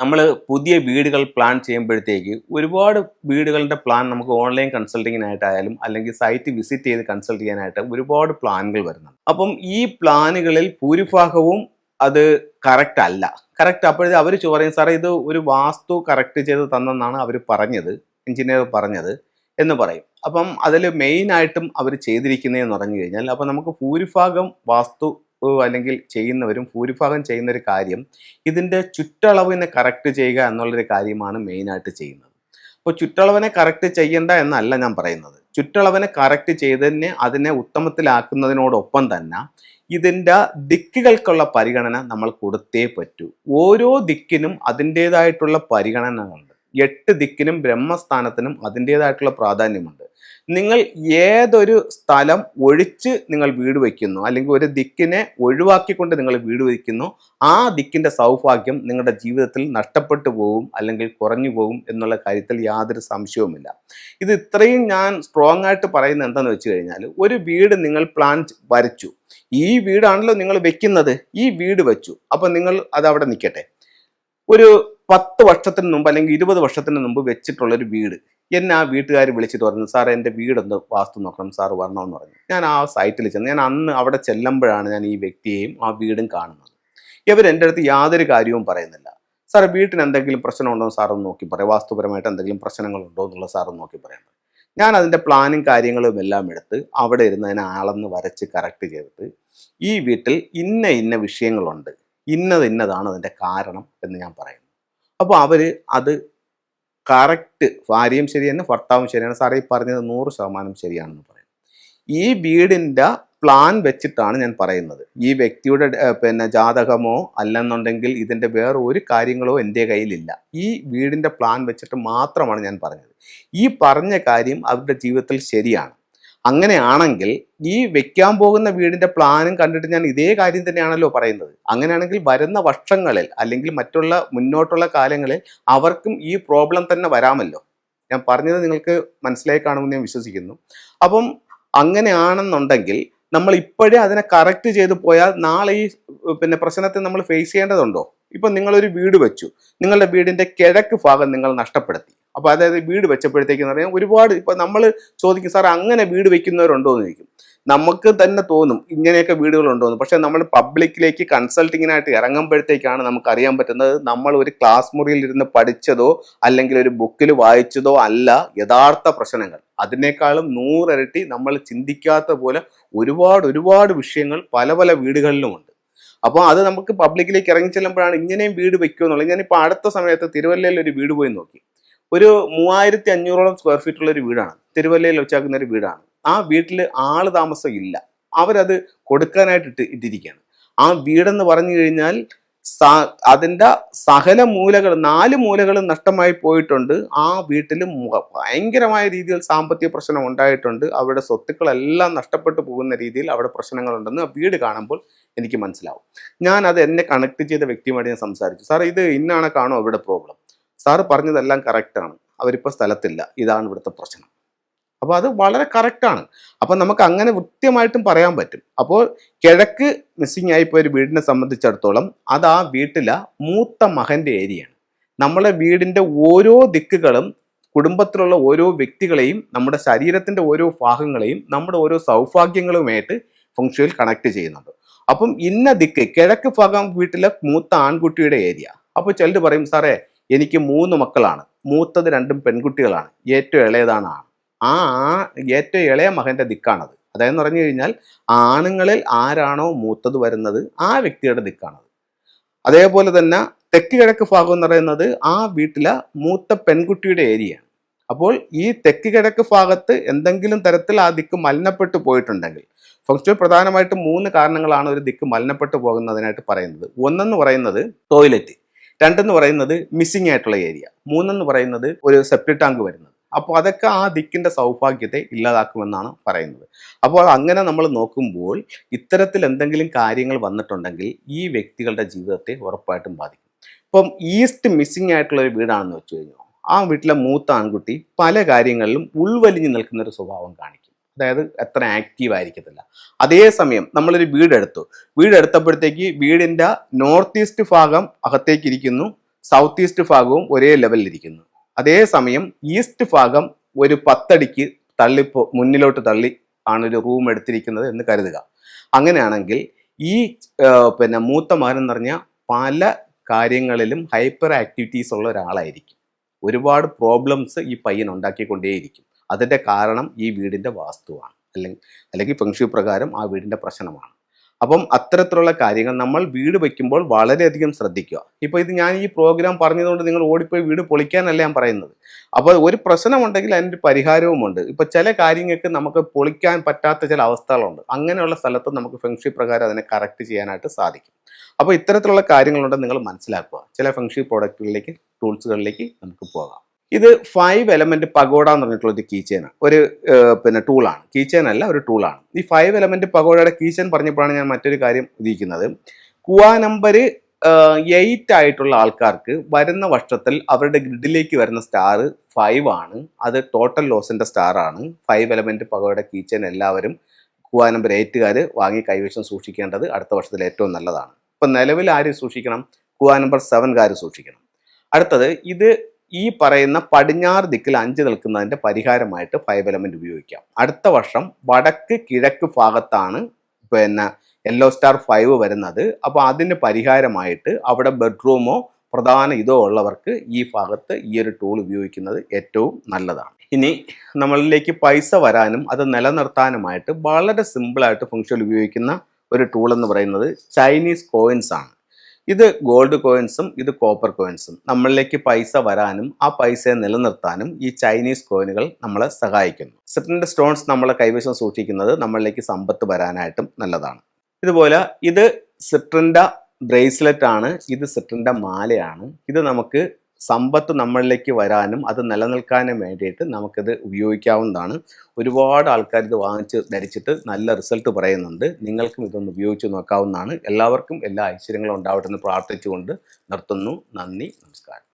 നമ്മൾ പുതിയ വീടുകൾ പ്ലാൻ ചെയ്യുമ്പോഴത്തേക്ക് ഒരുപാട് വീടുകളുടെ പ്ലാൻ നമുക്ക് ഓൺലൈൻ കൺസൾട്ടിങ്ങിനായിട്ടായാലും അല്ലെങ്കിൽ സൈറ്റ് വിസിറ്റ് ചെയ്ത് കൺസൾട്ട് ചെയ്യാനായിട്ട് ഒരുപാട് പ്ലാനുകൾ വരുന്നുണ്ട്. അപ്പം ഈ പ്ലാനുകളിൽ ഭൂരിഭാഗവും അത് കറക്റ്റ് അല്ല. കറക്റ്റ് അപ്പോഴേ അവർ പറയും സാറേ ഇത് ഒരു വാസ്തു കറക്റ്റ് ചെയ്ത് തന്നെന്നാണ് അവർ പറഞ്ഞത് എഞ്ചിനീയർ പറഞ്ഞത് എന്ന് പറയും. അപ്പം അതിൽ മെയിനായിട്ടും അവർ ചെയ്തിരിക്കുന്നതെന്ന് പറഞ്ഞു കഴിഞ്ഞാൽ അപ്പം നമുക്ക് ഭൂരിഭാഗം വാസ്തു അല്ലെങ്കിൽ ചെയ്യുന്നവരും ഭൂരിഭാഗം ചെയ്യുന്ന ഒരു കാര്യം ഇതിന്റെ ചുറ്റളവിനെ കറക്റ്റ് ചെയ്യുക എന്നുള്ളൊരു കാര്യമാണ് മെയിനായിട്ട് ചെയ്യുന്നത്. അപ്പോൾ ചുറ്റളവിനെ കറക്റ്റ് ചെയ്യേണ്ട എന്നല്ല ഞാൻ പറയുന്നത്. ചുറ്റളവിനെ കറക്റ്റ് ചെയ്തതിന് അതിനെ ഉത്തമത്തിലാക്കുന്നതിനോടൊപ്പം തന്നെ ഇതിന്റെ ദിക്കുകൾക്കുള്ള പരിഗണന നമ്മൾ കൊടുത്തേ പറ്റൂ. ഓരോ ദിക്കിനും അതിന്റേതായിട്ടുള്ള പരിഗണനകളുണ്ട് എട്ട് ദിക്കിനും ബ്രഹ്മസ്ഥാനത്തിനും അതിന്റേതായിട്ടുള്ള പ്രാധാന്യമുണ്ട്. നിങ്ങൾ ഏതൊരു സ്ഥലം ഒഴിച്ച് നിങ്ങൾ വീട് വയ്ക്കുന്നു അല്ലെങ്കിൽ ഒരു ദിക്കിനെ ഒഴിവാക്കിക്കൊണ്ട് നിങ്ങൾ വീട് വയ്ക്കുന്നു ആ ദിക്കിന്റെ സൗഭാഗ്യം നിങ്ങളുടെ ജീവിതത്തിൽ നഷ്ടപ്പെട്ടു പോകും അല്ലെങ്കിൽ കുറഞ്ഞു പോകും എന്നുള്ള കാര്യത്തിൽ യാതൊരു സംശയവുമില്ല. ഇത് ഇത്രയും ഞാൻ സ്ട്രോങ് ആയിട്ട് പറയുന്നത് എന്താണെന്ന് വെച്ച് കഴിഞ്ഞാൽ ഒരു വീട് നിങ്ങൾ പ്ലാൻ വരച്ചു. ഈ വീടാണല്ലോ നിങ്ങൾ വെക്കുന്നത്. ഈ വീട് വെച്ചു. അപ്പം നിങ്ങൾ അത് അവിടെ നിൽക്കട്ടെ. ഒരു പത്ത് വർഷത്തിന് മുമ്പ് അല്ലെങ്കിൽ ഇരുപത് വർഷത്തിന് മുമ്പ് വെച്ചിട്ടുള്ള ഒരു വീട്. എന്നെ ആ വീട്ടുകാർ വിളിച്ചിട്ട് പറഞ്ഞു സാർ എന്റെ വീടൊന്ന് വാസ്തു നോക്കണം സാർ വരണമെന്ന് പറഞ്ഞു. ഞാൻ ആ സൈറ്റിൽ ചെന്ന് ഞാൻ അന്ന് അവിടെ ചെല്ലുമ്പോഴാണ് ഞാൻ ഈ വ്യക്തിയെയും ആ വീടും കാണുന്നത്. ഇവർ എന്റെ അടുത്ത് യാതൊരു കാര്യവും പറയുന്നില്ല. സാർ വീട്ടിന് എന്തെങ്കിലും പ്രശ്നമുണ്ടോ? എന്ന് സാറൊന്ന് നോക്കി പറയാം. വാസ്തുപരമായിട്ട് എന്തെങ്കിലും പ്രശ്നങ്ങളുണ്ടോ? എന്നുള്ള സാറൊന്ന് നോക്കി പറയാം. ഞാൻ അതിന്റെ പ്ലാനും കാര്യങ്ങളും എല്ലാം എടുത്ത് അവിടെ ഇരുന്ന് അതിനെ അളന്ന് വരച്ച് കറക്റ്റ് ചെയ്തിട്ട് ഈ വീട്ടിൽ ഇന്ന ഇന്ന വിഷയങ്ങളുണ്ട്. ഇന്നത് ഇന്നതാണ് അതിന്റെ കാരണം എന്ന് ഞാൻ പറയുന്നു. അപ്പോൾ അവർ അത് കറക്റ്റ് ഭാര്യയും ശരിയാണ് ഭർത്താവും ശരിയാണ് സാറേ ഈ പറഞ്ഞത് നൂറ് ശതമാനം ശരിയാണെന്ന് പറയും. ഈ വീടിന്റെ പ്ലാൻ വെച്ചിട്ടാണ് ഞാൻ പറയുന്നത്. ഈ വ്യക്തിയുടെ പിന്നെ ജാതകമോ അല്ലെന്നുണ്ടെങ്കിൽ ഇതിന്റെ വേറെ ഒരു കാര്യങ്ങളോ എന്റെ കയ്യിലില്ല. ഈ വീടിന്റെ പ്ലാൻ വെച്ചിട്ട് മാത്രമാണ് ഞാൻ പറഞ്ഞത്. ഈ പറഞ്ഞ കാര്യം അവരുടെ ജീവിതത്തിൽ ശരിയാണ്. അങ്ങനെയാണെങ്കിൽ ഈ വെക്കാൻ പോകുന്ന വീടിന്റെ പ്ലാനും കണ്ടിട്ട് ഞാൻ ഇതേ കാര്യം തന്നെയാണല്ലോ പറയുന്നത്. അങ്ങനെയാണെങ്കിൽ വരുന്ന വർഷങ്ങളിൽ അല്ലെങ്കിൽ മറ്റുള്ള മുന്നോട്ടുള്ള കാലങ്ങളിൽ അവർക്കും ഈ പ്രോബ്ലം തന്നെ വരാമല്ലോ. ഞാൻ പറഞ്ഞത് നിങ്ങൾക്ക് മനസ്സിലായി കാണുമെന്ന് ഞാൻ വിശ്വസിക്കുന്നു. അപ്പം അങ്ങനെയാണെന്നുണ്ടെങ്കിൽ നമ്മൾ ഇപ്പോഴേ അതിനെ കറക്റ്റ് ചെയ്ത് പോയാൽ നാളെ ഈ പിന്നെ പ്രശ്നത്തെ നമ്മൾ ഫേസ് ചെയ്യേണ്ടതുണ്ടോ? ഇപ്പം നിങ്ങളൊരു വീട് വെച്ചു. നിങ്ങളുടെ വീടിന്റെ കിഴക്ക് ഭാഗം നിങ്ങൾ നഷ്ടപ്പെടുത്തി. അപ്പോൾ അതായത് വീട് വെച്ചപ്പോഴത്തേക്കെന്ന് പറയാം ഒരുപാട് ഇപ്പം നമ്മൾ ചോദിക്കും സാർ അങ്ങനെ വീട് വെക്കുന്നവരുണ്ടോ എന്ന് ചോദിക്കും. നമുക്ക് തന്നെ തോന്നും ഇങ്ങനെയൊക്കെ വീടുകളുണ്ടോ എന്ന് പക്ഷെ നമ്മൾ പബ്ലിക്കിലേക്ക് കൺസൾട്ടിങ്ങിനായിട്ട് ഇറങ്ങുമ്പോഴത്തേക്കാണ് നമുക്ക് അറിയാൻ പറ്റുന്നത് നമ്മൾ ഒരു ക്ലാസ് മുറിയിൽ ഇരുന്ന് പഠിച്ചതോ അല്ലെങ്കിൽ ഒരു ബുക്കിൽ വായിച്ചതോ അല്ല യഥാർത്ഥ പ്രശ്നങ്ങൾ. അതിനേക്കാളും നൂറിരട്ടി നമ്മൾ ചിന്തിക്കാത്ത പോലെ ഒരുപാട് ഒരുപാട് വിഷയങ്ങൾ പല പല വീടുകളിലുമുണ്ട്. അപ്പോൾ അത് നമുക്ക് പബ്ലിക്കിലേക്ക് ഇറങ്ങി ചെല്ലുമ്പോഴാണ് ഇങ്ങനെയും വീട് വെക്കുമെന്നുള്ളത് ഞാനിപ്പോൾ അടുത്ത സമയത്ത് തിരുവല്ലയിൽ ഒരു വീട് പോയി നോക്കി. ഒരു മൂവായിരത്തി അഞ്ഞൂറോളം സ്ക്വയർ ഫീറ്റ് ഉള്ള ഒരു വീടാണ്. തിരുവല്ലയിൽ വെച്ചാക്കുന്ന ഒരു വീടാണ്. ആ വീട്ടിൽ ആൾ താമസം ഇല്ല അവരത് കൊടുക്കാനായിട്ട് ഇട്ട് ഇട്ടിരിക്കുകയാണ് ആ വീടെന്ന് പറഞ്ഞു കഴിഞ്ഞാൽ അതിന്റെ സകല മൂലകൾ നാല് മൂലകൾ നഷ്ടമായി പോയിട്ടുണ്ട്. ആ വീട്ടിൽ ഭയങ്കരമായ രീതിയിൽ സാമ്പത്തിക പ്രശ്നം ഉണ്ടായിട്ടുണ്ട്. അവരുടെ സ്വത്തുക്കളെല്ലാം നഷ്ടപ്പെട്ടു പോകുന്ന രീതിയിൽ അവിടെ പ്രശ്നങ്ങളുണ്ടെന്ന് ആ വീട് കാണുമ്പോൾ എനിക്ക് മനസ്സിലാവും. ഞാൻ അത് എന്നെ കണക്ട് ചെയ്ത വ്യക്തിയുമായിട്ട് ഞാൻ സംസാരിച്ചു. സാർ ഇത് ഇന്നാണ് കാണോ ഇവിടെ പ്രോബ്ലം സാറ് പറഞ്ഞതെല്ലാം കറക്റ്റാണ് അവരിപ്പോൾ സ്ഥലത്തില്ല. ഇതാണ് ഇവിടുത്തെ പ്രശ്നം. അപ്പോൾ അത് വളരെ കറക്റ്റാണ് അപ്പം നമുക്ക് അങ്ങനെ കൃത്യമായിട്ടും പറയാൻ പറ്റും. അപ്പോൾ കിഴക്ക് മിസ്സിങ് ആയിപ്പോയ ഒരു വീടിനെ സംബന്ധിച്ചിടത്തോളം അത് ആ വീട്ടിലെ മൂത്ത മകന്റെ ഏരിയയാണ് നമ്മളെ വീടിന്റെ ഓരോ ദിക്കുകളും കുടുംബത്തിലുള്ള ഓരോ വ്യക്തികളെയും നമ്മുടെ ശരീരത്തിന്റെ ഓരോ ഭാഗങ്ങളെയും നമ്മുടെ ഓരോ സൗഭാഗ്യങ്ങളുമായിട്ട് ഫംഗ്ഷനിൽ കണക്ട് ചെയ്യുന്നുണ്ട്. അപ്പം ഇന്ന ദിക്ക് കിഴക്ക് ഭാഗം വീട്ടിലെ മൂത്ത ആൺകുട്ടിയുടെ ഏരിയ അപ്പോൾ ചിലർ പറയും സാറേ എനിക്ക് മൂന്ന് മക്കളാണ്. മൂത്തത് രണ്ടും പെൺകുട്ടികളാണ്. ഏറ്റവും ഇളയതാണ് ആ ആ- ഏറ്റവും ഇളയ മകന്റെ ദിക്കാണത്. അതായത് പറഞ്ഞു കഴിഞ്ഞാൽ ആണുങ്ങളിൽ ആരാണോ മൂത്തത് വരുന്നത് ആ വ്യക്തിയുടെ ദിക്കാണത്. അതേപോലെ തന്നെ തെക്ക് കിഴക്ക് ഭാഗം എന്ന് പറയുന്നത് ആ വീട്ടിലെ മൂത്ത പെൺകുട്ടിയുടെ ഏരിയ അപ്പോൾ ഈ തെക്ക് കിഴക്ക് ഭാഗത്ത് എന്തെങ്കിലും തരത്തിൽ ആ ദിക്ക് മലിനപ്പെട്ടു പോയിട്ടുണ്ടെങ്കിൽ ഫംഗ്ഷൻ പ്രധാനമായിട്ടും മൂന്ന് കാരണങ്ങളാണ് ഒരു ദിക്ക് മലിനപ്പെട്ടു പോകുന്നതിനായിട്ട് പറയുന്നത്. ഒന്നെന്ന് പറയുന്നത് ടോയ്ലറ്റ് രണ്ടെന്ന് പറയുന്നത് മിസ്സിംഗ് ആയിട്ടുള്ള ഏരിയ മൂന്നെന്ന് പറയുന്നത് ഒരു സെപ്റ്റി ടാങ്ക് വരുന്നത്. അപ്പോൾ അതൊക്കെ ആ ദിക്കിന്റെ സൗഭാഗ്യത്തെ ഇല്ലാതാക്കുമെന്നാണ് പറയുന്നത്. അപ്പോൾ അങ്ങനെ നമ്മൾ നോക്കുമ്പോൾ ഇത്തരത്തിൽ എന്തെങ്കിലും കാര്യങ്ങൾ വന്നിട്ടുണ്ടെങ്കിൽ ഈ വ്യക്തികളുടെ ജീവിതത്തെ ഉറപ്പായിട്ടും ബാധിക്കും. ഇപ്പം ഈസ്റ്റ് മിസ്സിംഗ് ആയിട്ടുള്ള ഒരു വീടാണെന്ന് വെച്ച് കഴിഞ്ഞാൽ ആ വീട്ടിലെ മൂത്ത ആൺകുട്ടി പല കാര്യങ്ങളിലും ഉൾവലിഞ്ഞു നിൽക്കുന്ന ഒരു സ്വഭാവം കാണിക്കും. അതായത് അത്ര ആക്റ്റീവ് ആയിരിക്കത്തില്ല. അതേസമയം നമ്മളൊരു വീടെടുത്തു. വീടെടുത്തപ്പോഴത്തേക്ക് വീടിന്റെ നോർത്ത് ഈസ്റ്റ് ഭാഗം അകത്തേക്ക് ഇരിക്കുന്നു സൗത്ത് ഈസ്റ്റ് ഭാഗവും ഒരേ ലെവലിലിരിക്കുന്നു അതേസമയം ഈസ്റ്റ് ഭാഗം ഒരു പത്തടിക്ക് തള്ളിപ്പോ മുന്നിലോട്ട് തള്ളി ആണ് ഒരു റൂം എടുത്തിരിക്കുന്നത് എന്ന് കരുതുക. അങ്ങനെയാണെങ്കിൽ ഈ പിന്നെ മൂത്ത മകൻ എന്ന് പറഞ്ഞാൽ പല കാര്യങ്ങളിലും ഹൈപ്പർ ആക്ടിവിറ്റീസ് ഉള്ള ഒരാളായിരിക്കും. ഒരുപാട് പ്രോബ്ലംസ് ഈ പയ്യൻ ഉണ്ടാക്കിക്കൊണ്ടേയിരിക്കും. അതിന്റെ കാരണം ഈ വീടിന്റെ വാസ്തുവാണ്. അല്ലെങ്കിൽ അല്ലെങ്കിൽ ഫെങ്ഷു പ്രകാരം ആ വീടിന്റെ പ്രശ്നമാണ്. അപ്പം അത്തരത്തിലുള്ള കാര്യങ്ങൾ നമ്മൾ വീട് വയ്ക്കുമ്പോൾ വളരെയധികം ശ്രദ്ധിക്കുക. ഇപ്പോൾ ഇത് ഞാൻ ഈ പ്രോഗ്രാം പറഞ്ഞതുകൊണ്ട് നിങ്ങൾ ഓടിപ്പോയി വീട് പൊളിക്കാനല്ല ഞാൻ പറയുന്നത്. അപ്പോൾ ഒരു പ്രശ്നമുണ്ടെങ്കിൽ അതിന്റെ പരിഹാരവുമുണ്ട്. ഇപ്പോൾ ചില കാര്യങ്ങൾക്ക് നമുക്ക് പൊളിക്കാൻ പറ്റാത്ത ചില അവസ്ഥകളുണ്ട്. അങ്ങനെയുള്ള സ്ഥലത്ത് നമുക്ക് ഫെങ്ഷി പ്രകാരം അതിനെ കറക്റ്റ് ചെയ്യാനായിട്ട് സാധിക്കും. അപ്പോൾ ഇത്തരത്തിലുള്ള കാര്യങ്ങളുണ്ട് നിങ്ങൾ മനസ്സിലാക്കുക. ചില ഫെങ്ഷി പ്രോഡക്റ്റുകളിലേക്ക് ടൂൾസുകളിലേക്ക് നമുക്ക് പോകാം. ഇത് ഫൈവ് എലമെന്റ് പഗോഡ എന്ന് പറഞ്ഞിട്ടുള്ള ഒരു കീച്ചേന ഒരു പിന്നെ ടൂളാണ് കീച്ചേൻ അല്ല ഒരു ടൂളാണ് ഈ ഫൈവ് എലമെന്റ് പഗോഡയുടെ കീച്ചൻ പറഞ്ഞപ്പോഴാണ് ഞാൻ മറ്റൊരു കാര്യം ഉദ്ദേശിക്കുന്നത്. കുവാ നമ്പർ എയ്റ്റ് ആയിട്ടുള്ള ആൾക്കാർക്ക് വരുന്ന വർഷത്തിൽ അവരുടെ ഗ്രിഡിലേക്ക് വരുന്ന സ്റ്റാർ ഫൈവ് ആണ്. അത് ടോട്ടൽ ലോസിന്റെ സ്റ്റാർ ആണ്. ഫൈവ് എലമെന്റ് പഗോയുടെ കീച്ചൻ എല്ലാവരും കുവാ നമ്പർ എയ്റ്റുകാർ വാങ്ങി കൈവശം സൂക്ഷിക്കേണ്ടത് അടുത്ത വർഷത്തിൽ ഏറ്റവും നല്ലതാണ്. ഇപ്പം നിലവിൽ ആര് സൂക്ഷിക്കണം? കുവാ നമ്പർ സെവൻകാർ സൂക്ഷിക്കണം. അടുത്തത് ഇത് ഈ പറയുന്ന പടിഞ്ഞാറ് ദിക്കിൽ അഞ്ച് നിൽക്കുന്നതിന്റെ പരിഹാരമായിട്ട് ഫൈവ് എലമെന്റ് ഉപയോഗിക്കാം. അടുത്ത വർഷം വടക്ക് കിഴക്ക് ഭാഗത്താണ് പിന്നെ യെല്ലോ സ്റ്റാർ ഫൈവ് വരുന്നത്. അപ്പോൾ അതിന് പരിഹാരമായിട്ട് അവിടെ ബെഡ്റൂമോ പ്രധാന ഇതോ ഉള്ളവർക്ക് ഈ ഭാഗത്ത് ഈ ഒരു ടൂൾ ഉപയോഗിക്കുന്നത് ഏറ്റവും നല്ലതാണ്. ഇനി നമ്മളിലേക്ക് പൈസ വരാനും അത് നിലനിർത്താനുമായിട്ട് വളരെ സിമ്പിളായിട്ട് ഫംഗ്ഷൻ ഉപയോഗിക്കുന്ന ഒരു ടൂൾ എന്ന് പറയുന്നത് ചൈനീസ് കോയിൻസ് ആണ്. ഇത് ഗോൾഡ് കോയിൻസും ഇത് കോപ്പർ കോയിൻസും നമ്മളിലേക്ക് പൈസ വരാനും ആ പൈസയെ നിലനിർത്താനും ഈ ചൈനീസ് കോയിനുകൾ നമ്മളെ സഹായിക്കുന്നു. സിറ്റിന്റെ സ്റ്റോൺസ് നമ്മളെ കൈവശം സൂക്ഷിക്കുന്നത് നമ്മളിലേക്ക് സമ്പത്ത് വരാനായിട്ടും നല്ലതാണ്. ഇതുപോലെ ഇത് സിട്രിന്റെ ബ്രേസ്ലെറ്റ് ആണ് ഇത് സിട്രിന്റെ മാലയാണ്. ഇത് നമുക്ക് സമ്പത്ത് നമ്മളിലേക്ക് വരാനും അത് നിലനിൽക്കാനും വേണ്ടിയിട്ട് നമുക്കിത് ഉപയോഗിക്കാവുന്നതാണ്. ഒരുപാട് ആൾക്കാർ ഇത് വാങ്ങിച്ച് ധരിച്ചിട്ട് നല്ല റിസൾട്ട് പറയുന്നുണ്ട്. നിങ്ങൾക്കും ഇതൊന്ന് ഉപയോഗിച്ച് നോക്കാവുന്നതാണ്. എല്ലാവർക്കും എല്ലാ ഐശ്വര്യങ്ങളും ഉണ്ടാവട്ടെ എന്ന് പ്രാർത്ഥിച്ചുകൊണ്ട് നിർത്തുന്നു. നന്ദി നമസ്കാരം.